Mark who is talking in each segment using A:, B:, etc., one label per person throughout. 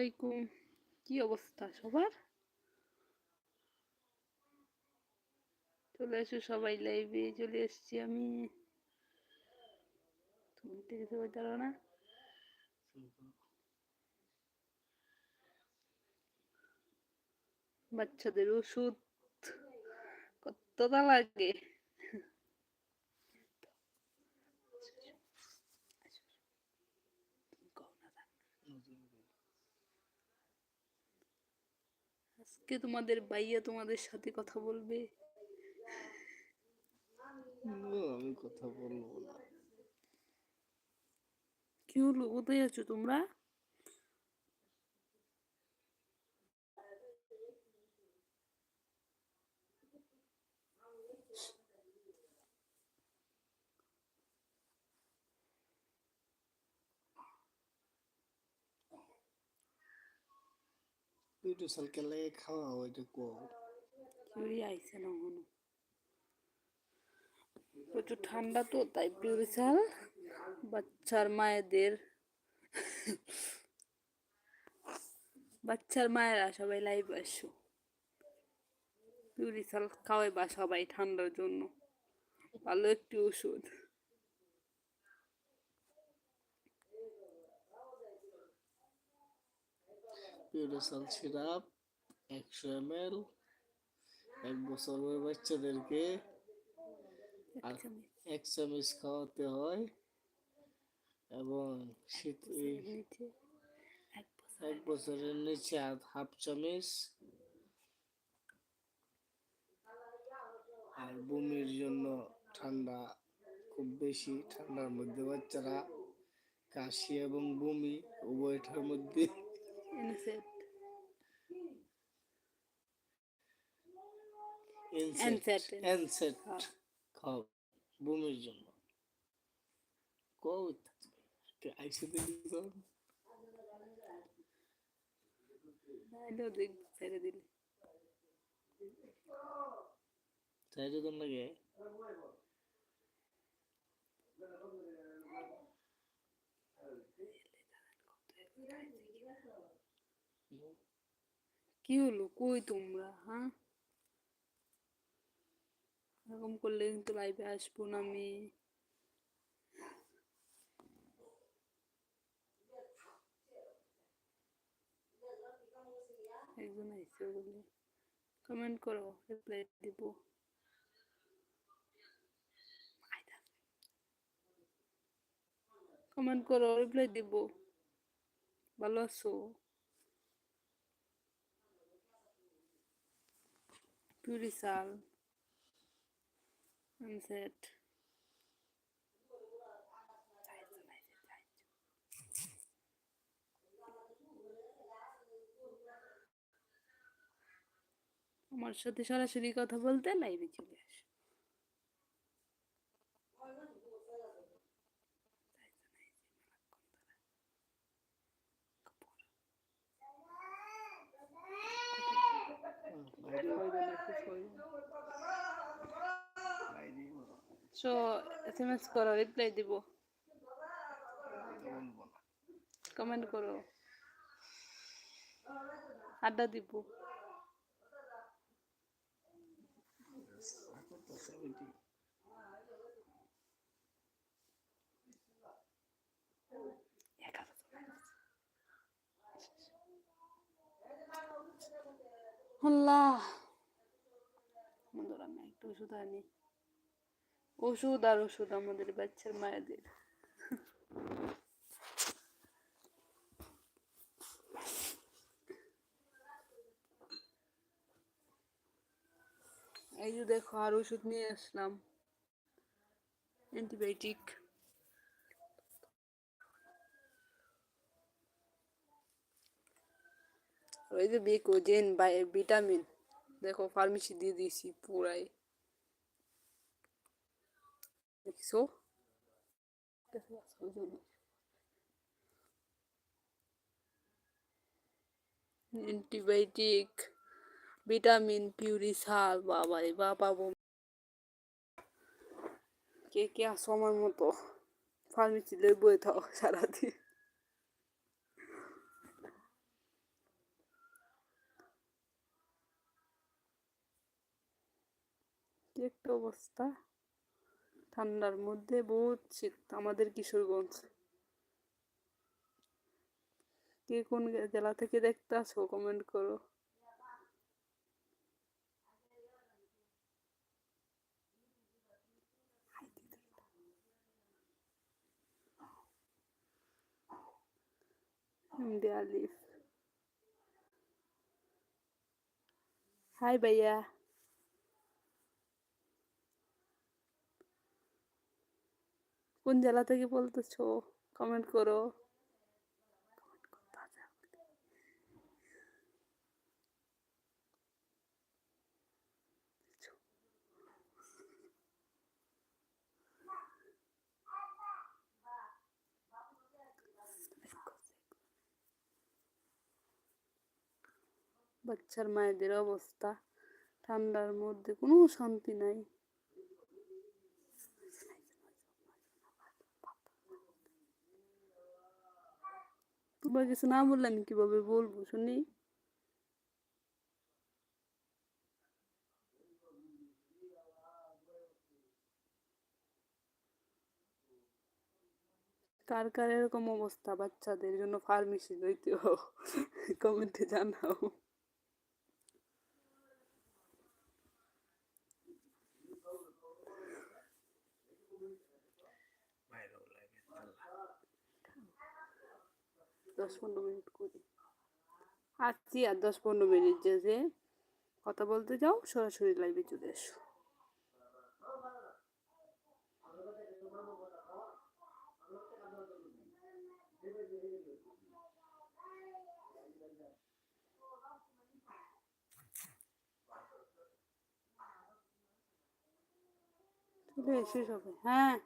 A: আলাইকুম। কি অবস্থা সবার? চলে এসো সবাই লাইভে চলে এসেছি আমি। তুমি দেখতে পারো না। বাচ্চাদের ওষুধ কতটা লাগে? আজকে তোমাদের বাইয়া তোমাদের সাথে কথা বলবে?
B: আমি কথা বলব না।
A: কি হলো? কোথায় আছো তোমরা?
B: পিটু সালকে লাগে খাওয়া ওইটা কো
A: না প্রচুর ঠান্ডা তো তাই পিউরিসাল বাচ্চার মায়েদের বাচ্চার মায়েরা সবাই লাইভ আসো পিউরিসাল খাওয়াই বা সবাই ঠান্ডার জন্য ভালো একটি ওষুধ
B: পিটু সাল সিরাপ একশো এম এল এক বছরের বাচ্চাদেরকে আর এক চামচ। খাওয়াতে হয় এবং শীত
A: এক
B: এক বছরের নিচে আর হাফ চামচ। আর বমির জন্য ঠান্ডা খুব বেশি ঠান্ডার মধ্যে বাচ্চারা কাশি এবং বমি উভয়টার মধ্যে
A: এনসেট হ্যাঁ।
B: খাও বমির জন্য আইসে দিলি
A: ছেড়ে দিলে
B: তাই যদি লাগে
A: কি হলো কই তোমরা হ্যাঁ এরকম করলে কিন্তু লাইভে আসব না আমি একজন আইসে বলে কমেন্ট করো রিপ্লাই দিব কমেন্ট করো রিপ্লাই দিব ভালো আছো Puricel. Sunset. আমার সাথে সরাসরি কথা বলতে লাইভে চলে আসো সো এস এম এস করো রিপ্লাই দিব। কমেন্ট করো। আড্ডা দিব। আল্লাহ। বন্ধুরা আমি একটু ওষুধ আনি। ওষুধ আর ওষুধ আমাদের বাচ্চার মায়েদের। এই যে দেখো, আর ওষুধ নিয়ে আসলাম। অ্যান্টিবায়োটিক ওই যে বিকোজেন ভিটামিন দেখো ফার্মেসি দিয়ে দিয়েছি পুরাই। Wieso? Das war sowieso nicht. Antibiotic vitamin puree সার বাবা রে বাবা কে কে আসো আমার মতো ফার্মেসি লই বই থাও সারাদিন কি একটা অবস্থা ঠান্ডার মধ্যে বহুত শীত আমাদের কিশোরগঞ্জ। কে কোন জেলা থেকে দেখতে আসো কমেন্ট করো। আলিফ হাই ভাইয়া কোন জেলা থেকে বলতেছো? কমেন্ট করো। বাচ্চার মায়েদের অবস্থা ঠান্ডার মধ্যে কোনো শান্তি নাই। তোমার কিছু না বললে আমি কীভাবে বলব, শুনি? কার কার এরকম অবস্থা বাচ্চাদের? জন্য ফার্মেসি লইতে কমেন্টে জানাও। দশ পনেরো মিনিট করি। আসছি আর দশ পনেরো মিনিট যে কথা বলতে যাও, সরাসরি লাইভে চলে এসো চলে এসে সবাই হ্যাঁ।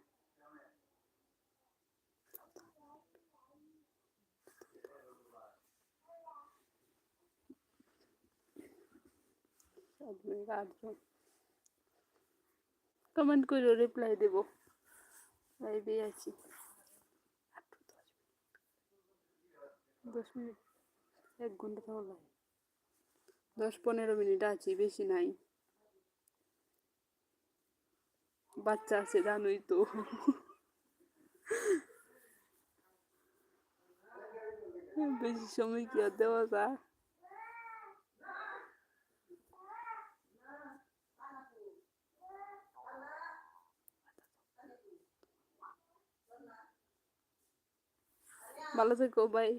A: সাত মিনিট আটজন কমেন্ট করে রিপ্লাই দেবো। লাইভে আছি। দশ মিনিট। এক ঘণ্টা তো লাগে দশ পনেরো মিনিট আছি বেশি নাই। বাচ্চা আছে জানোই তো। বেশি সময় কি আর দেওয়া যায়? ভালো থেকো বাই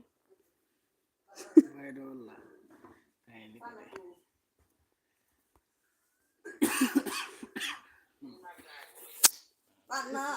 B: ভাইরাও